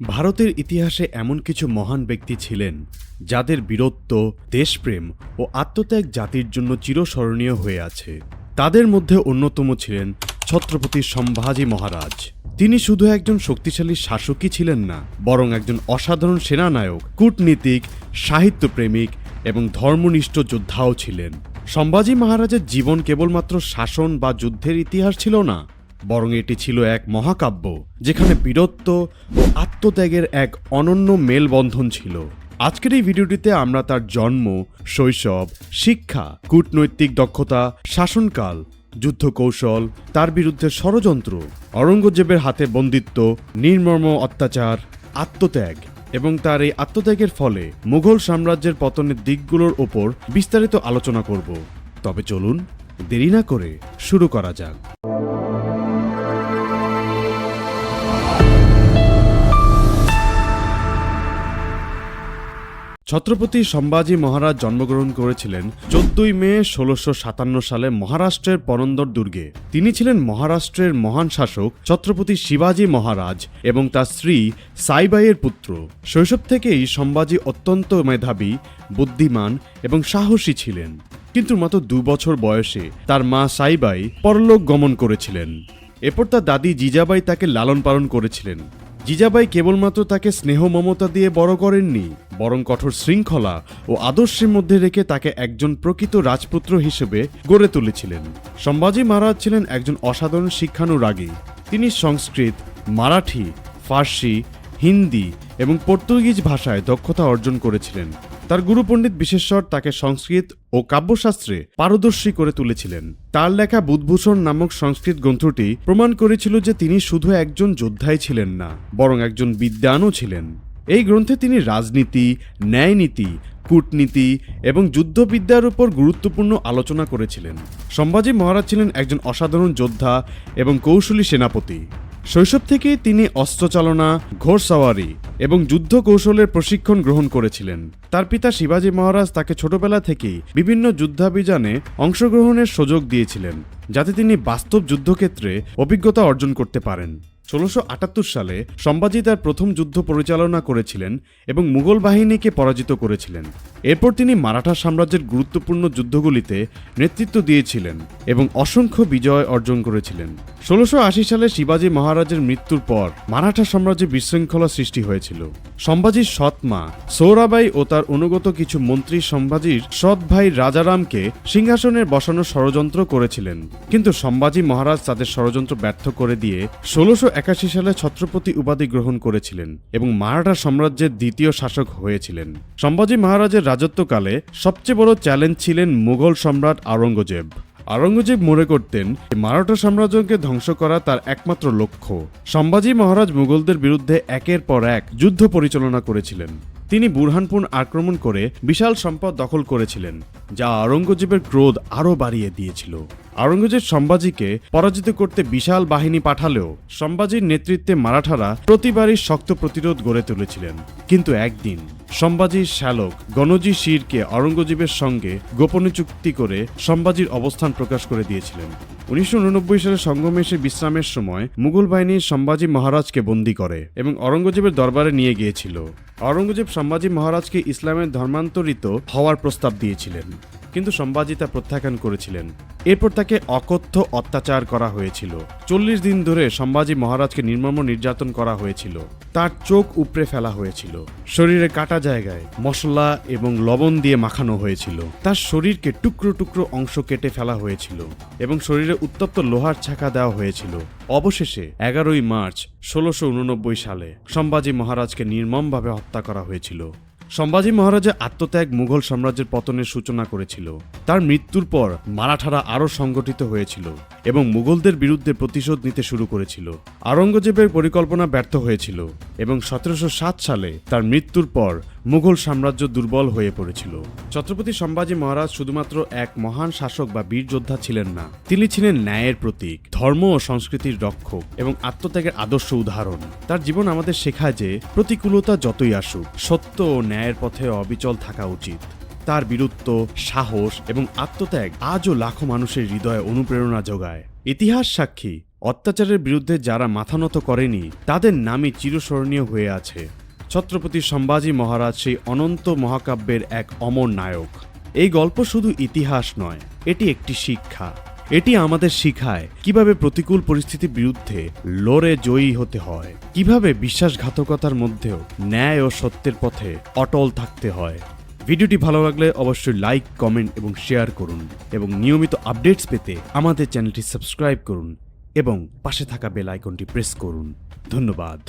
ভারতের ইতিহাসে এমন কিছু মহান ব্যক্তি ছিলেন যাদের বীরত্ব, দেশপ্রেম ও আত্মত্যাগ জাতির জন্য চিরস্মরণীয় হয়ে আছে। তাদের মধ্যে অন্যতম ছিলেন ছত্রপতি সম্ভাজি মহারাজ। তিনি শুধু একজন শক্তিশালী শাসকই ছিলেন না, বরং একজন অসাধারণ সেনানায়ক, কূটনীতিক, সাহিত্যপ্রেমিক এবং ধর্মনিষ্ঠ যোদ্ধাও ছিলেন। সম্ভাজি মহারাজের জীবন কেবলমাত্র শাসন বা যুদ্ধের ইতিহাস ছিল না বরং এটি ছিল এক মহাকাব্য, যেখানে বীরত্ব ও আত্মত্যাগের এক অনন্য মেলবন্ধন ছিল। আজকের এই ভিডিওটিতে আমরা তার জন্ম, শৈশব, শিক্ষা, কূটনৈতিক দক্ষতা, শাসনকাল যুদ্ধ কৌশল তার বিরুদ্ধে ষড়যন্ত্র অরঙ্গজেবের হাতে বন্দিত্ব, নির্মম অত্যাচার, আত্মত্যাগ এবং তার এই আত্মত্যাগের ফলে মুঘল সাম্রাজ্যের পতনের দিকগুলোর ওপর বিস্তারিত আলোচনা করব। তবে চলুন দেরি না করে শুরু করা যাক। ছত্রপতি সম্ভাজি মহারাজ জন্মগ্রহণ করেছিলেন চোদ্দই মে ষোলোশো সাতান্ন সালে মহারাষ্ট্রের পরন্দর দুর্গে। তিনি ছিলেন মহারাষ্ট্রের মহান শাসক ছত্রপতি শিবাজী মহারাজ এবং তার স্ত্রী সাইবাইয়ের পুত্র। শৈশব থেকেই সম্ভাজি অত্যন্ত মেধাবী, বুদ্ধিমান এবং সাহসী ছিলেন। কিন্তু মাত্র দু বছর বয়সে তার মা সাইবাই পরলোক গমন করেছিলেন। এরপর তার দাদি জিজাবাই তাকে লালন পালন করেছিলেন। জিজাবাই কেবলমাত্র তাকে স্নেহ মমতা দিয়ে বড় করেননি, বরং কঠোর শৃঙ্খলা ও আদর্শের মধ্যে রেখে তাকে একজন প্রকৃত রাজপুত্র হিসেবে গড়ে তুলেছিলেন। সম্ভাজি মহারাজ ছিলেন একজন অসাধারণ শিক্ষানুরাগী। তিনি সংস্কৃত, মারাঠি, ফার্সি, হিন্দি এবং পর্তুগিজ ভাষায় দক্ষতা অর্জন করেছিলেন। তার গুরু পণ্ডিত বিশেশ্বর তাকে সংস্কৃত ও কাব্যশাস্ত্রে পারদর্শী করে তুলেছিলেন। তার লেখা বুধভূষণ নামক সংস্কৃত গ্রন্থটি প্রমাণ করেছিল যে তিনি শুধু একজন যোদ্ধাই ছিলেন না, বরং একজন বিদ্বানও ছিলেন। এই গ্রন্থে তিনি রাজনীতি, ন্যায়নীতি, কূটনীতি এবং যুদ্ধবিদ্যার উপর গুরুত্বপূর্ণ আলোচনা করেছিলেন। সম্ভাজি মহারাজ ছিলেন একজন অসাধারণ যোদ্ধা এবং কৌশলী সেনাপতি। শৈশব থেকেই তিনি অস্ত্রচালনা ঘোড়সাওয়ারি এবং যুদ্ধ কৌশলের প্রশিক্ষণ গ্রহণ করেছিলেন। তার পিতা শিবাজী মহারাজ তাকে ছোটবেলা থেকেই বিভিন্ন যুদ্ধাভিযানে অংশগ্রহণের সুযোগ দিয়েছিলেন, যাতে তিনি বাস্তব যুদ্ধক্ষেত্রে অভিজ্ঞতা অর্জন করতে পারেন। ষোলোশো আটাত্তর সালে সম্ভাজি তার প্রথম যুদ্ধ পরিচালনা করেছিলেন এবং মুঘল বাহিনীকে পরাজিত করেছিলেন। এরপর তিনি মারাঠা সাম্রাজ্যের গুরুত্বপূর্ণ যুদ্ধগুলিতে নেতৃত্ব দিয়েছিলেন এবং অসংখ্য বিজয় অর্জন করেছিলেন। ষোলোশো আশি সালে শিবাজী মহারাজের মৃত্যুর পর মারাঠা সাম্রাজ্যে বিশৃঙ্খলা সৃষ্টি হয়েছিল। সম্ভাজির সৎ মা সৌরাবাই ও তার অনুগত কিছু মন্ত্রী সম্ভাজির সৎ ভাই রাজারামকে সিংহাসনে বসানোর ষড়যন্ত্র করেছিলেন। কিন্তু সম্ভাজি মহারাজ তাদের ষড়যন্ত্র ব্যর্থ করে দিয়ে ষোলোশো একাশি সালে ছত্রপতি উপাধি গ্রহণ করেছিলেন এবং মারাঠা সাম্রাজ্যের দ্বিতীয় শাসক হয়েছিলেন। সম্ভাজি মহারাজের রাজত্বকালে সবচেয়ে বড় চ্যালেঞ্জ ছিলেন মুঘল সম্রাট আওরঙ্গজেব। আওরঙ্গজেব মনে করতেন, মারাঠা সাম্রাজ্যকে ধ্বংস করা তার একমাত্র লক্ষ্য। সম্ভাজি মহারাজ মুঘলদের বিরুদ্ধে একের পর এক যুদ্ধ পরিচালনা করেছিলেন। তিনি বুরহানপুর আক্রমণ করে বিশাল সম্পদ দখল করেছিলেন, যা আওরঙ্গজেবের ক্রোধ আরও বাড়িয়ে দিয়েছিল। আওরঙ্গজেব সম্ভাজিকে পরাজিত করতে বিশাল বাহিনী পাঠালেও সম্ভাজির নেতৃত্বে মারাঠারা প্রতিবারই শক্ত প্রতিরোধ গড়ে তুলেছিলেন। কিন্তু একদিন সম্ভাজির শ্যালক গণজি শিরকে আওরঙ্গজেবের সঙ্গে গোপনে চুক্তি করে সম্ভাজির অবস্থান প্রকাশ করে দিয়েছিলেন। উনিশশো উননব্বই সালে সঙ্গমে এসে বিশ্রামের সময় মুঘল বাহিনী সম্ভাজি মহারাজকে বন্দী করে এবং অরঙ্গজেবের দরবারে নিয়ে গিয়েছিল। অরঙ্গজেব সম্ভাজি মহারাজকে ইসলামের ধর্মান্তরিত হওয়ার প্রস্তাব দিয়েছিলেন। কিন্তু সম্ভাজি তা প্রত্যাখ্যান করেছিলেন। এরপর তাকে অকথ্য অত্যাচার করা হয়েছিল। চল্লিশ দিন ধরে সম্ভাজি মহারাজকে নির্মম নির্যাতন করা হয়েছিল। তার চোখ উপড়ে ফেলা হয়েছিল। শরীরে কাটা জায়গায় মশলা এবং লবণ দিয়ে মাখানো হয়েছিল। তার শরীরকে টুকরো টুকরো অংশ কেটে ফেলা হয়েছিল এবং শরীরে উত্তপ্ত লোহার ছাঁকা দেওয়া হয়েছিল। অবশেষে এগারোই মার্চ ষোলোশো সালে সম্ভাজি মহারাজকে নির্মমভাবে হত্যা করা হয়েছিল। সম্ভাজি মহারাজের আত্মত্যাগ মুঘল সাম্রাজ্যের পতনের সূচনা করেছিল। তার মৃত্যুর পর মারাঠারা আরও সংগঠিত হয়েছিল। এবং মুঘলদের বিরুদ্ধে প্রতিশোধ নিতে শুরু করেছিল। আওরঙ্গজেবের পরিকল্পনা ব্যর্থ হয়েছিল এবং সতেরোশো সাত সালে তার মৃত্যুর পর মুঘল সাম্রাজ্য দুর্বল হয়ে পড়েছিল। ছত্রপতি সম্ভাজি মহারাজ শুধুমাত্র এক মহান শাসক বা বীর যোদ্ধা ছিলেন না, তিনি ছিলেন ন্যায়ের প্রতীক, ধর্ম ও সংস্কৃতির রক্ষক এবং আত্মত্যাগের আদর্শ উদাহরণ। তার জীবন আমাদের শেখায় যে প্রতিকূলতা যতই আসুক, সত্য ও ন্যায়ের পথে অবিচল থাকা উচিত। তার বীরত্ব, সাহস এবং আত্মত্যাগ আজও লাখো মানুষের হৃদয়ে অনুপ্রেরণা যোগায়। ইতিহাস সাক্ষী, অত্যাচারের বিরুদ্ধে যারা মাথা নত করেনি, তাদের নামই চিরস্মরণীয় হয়ে আছে। ছত্রপতি সম্ভাজি মহারাজ সেই অনন্ত মহাকাব্যের এক অমর নায়ক। এই গল্প শুধু ইতিহাস নয়, এটি একটি শিক্ষা। এটি আমাদের শিখায় কীভাবে প্রতিকূল পরিস্থিতির বিরুদ্ধে লড়ে জয়ী হতে হয়, কীভাবে বিশ্বাসঘাতকতার মধ্যেও ন্যায় ও সত্যের পথে অটল থাকতে হয়। ভিডিওটি ভালো লাগলে অবশ্যই লাইক, কমেন্ট এবং শেয়ার করুন এবং নিয়মিত আপডেটস পেতে আমাদের চ্যানেলটি সাবস্ক্রাইব করুন এবং পাশে থাকা বেল আইকনটি প্রেস করুন। ধন্যবাদ।